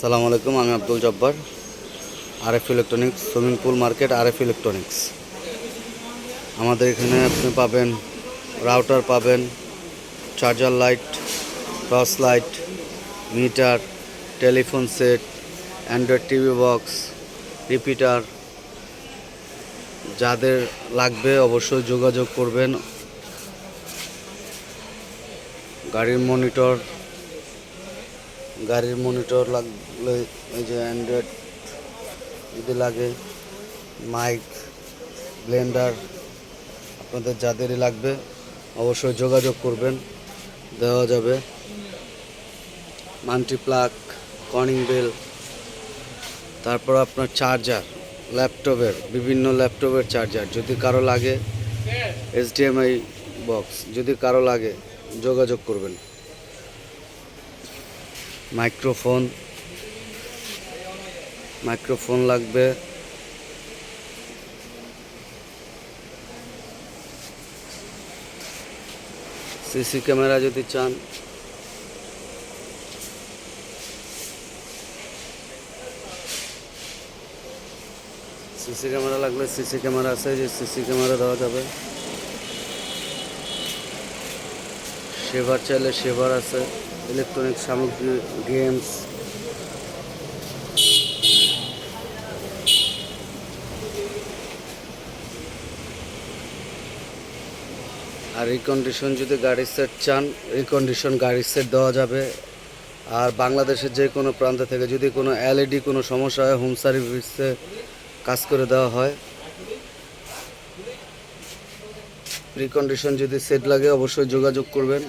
সালামু আলাইকুম, আমি Abdul Jabbar, RF electronics swimming pool market, RF electronics. আমাদের এখানে আপনি পাবেন রাউটার, পাবেন charger light, torch light, meter, telephone set, android TV box, repeater. যাদের লাগবে অবশ্যই যোগাযোগ করবেন। গাড়ির মনিটর গাড়ির মনিটর লাগলে এই যে অ্যান্ড্রয়েড যদি লাগে মাইক ব্লেন্ডার আপনাদের যাদেরই লাগবে, অবশ্যই যোগাযোগ করবেন, দেওয়া যাবে। মাল্টিপ্লাগ কনিং বেল তারপর আপনার চার্জার ল্যাপটপের বিভিন্ন ল্যাপটপের চার্জার যদি কারও লাগে এইচডিএমআই বক্স যদি কারও লাগে, যোগাযোগ করবেন। মাইক্রোফোন। মাইক্রোফোন লাগবে। সিসি ক্যামেরা যদি চান। সিসি ক্যামেরা লাগলে সিসি ক্যামেরা আছে, যে সিসি ক্যামেরা দেওয়া যাবে। সেভার চাইলে সেভার আছে। ইলেকট্রনিক সামগ্রী, গেমস। আর রিকন্ডিশন যদি গাড়ির সেট চান রিকন্ডিশন গাড়ির সেট দেওয়া যাবে। আর বাংলাদেশের যে কোনো প্রান্ত থেকে যদি কোনো এলইডি কোনো সমস্যা হয় হোম সার্ভিসে কাজ করে দেওয়া হয়। রিকন্ডিশন যদি সেট লাগে, অবশ্যই যোগাযোগ করবেন।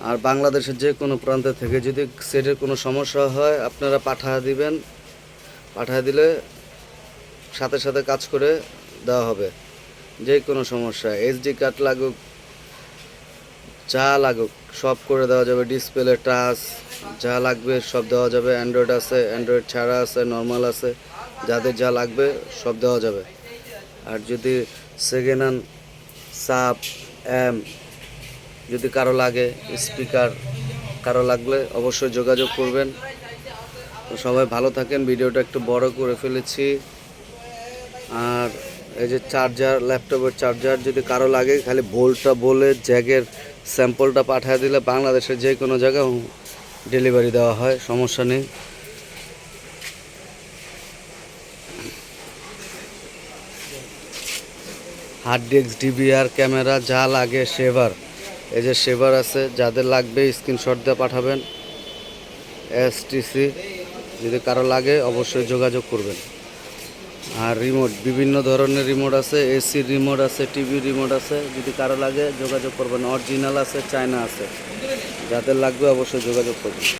আর বাংলাদেশের যে কোনো প্রান্ত থেকে যদি সেটের কোনো সমস্যা হয়, আপনারা পাঠা দিবেন। পাঠা দিলে সাথে সাথে কাজ করে দেওয়া হবে। যে কোনো সমস্যা এইচডি কার্ড লাগুক, যা লাগুক, সব করে দেওয়া যাবে। ডিসপ্লে, টাচ, যা লাগবে সব দেওয়া যাবে। অ্যান্ড্রয়েড আছে অ্যান্ড্রয়েড ছাড়া আছে নর্মাল আছে। যাদের যা লাগবে, সব দেওয়া যাবে। আর যদি সেকেন্ড হ্যান্ড সাপ এম যদি কারও লাগে স্পিকার কারও লাগলে অবশ্যই যোগাযোগ করবেন। তো সবাই ভালো থাকেন, ভিডিওটা একটু বড় করে ফেলেছি। আর এই যে চার্জার ল্যাপটপের চার্জার যদি কারও লাগে, খালি বোল্টটা বলে জ্যাগের স্যাম্পলটা পাঠিয়ে দিলে বাংলাদেশের যে কোনো জায়গায় ডেলিভারি দেওয়া হয়, সমস্যা নেই। হার্ড ডিস্ক ডিভিআর ক্যামেরা যা লাগে সেভার এই যে সেবার আছে, যাদের লাগবে স্ক্রিনশট দিয়ে পাঠাবেন। এসটিসি যদি কারও লাগে, অবশ্যই যোগাযোগ করবেন। আর রিমোট বিভিন্ন ধরনের রিমোট আছে এসি রিমোট আছে টিভি রিমোট আছে, যদি কারও লাগে, যোগাযোগ করবেন। অরিজিনাল আছে চায়না আছে। যাদের লাগবে, অবশ্যই যোগাযোগ করবেন।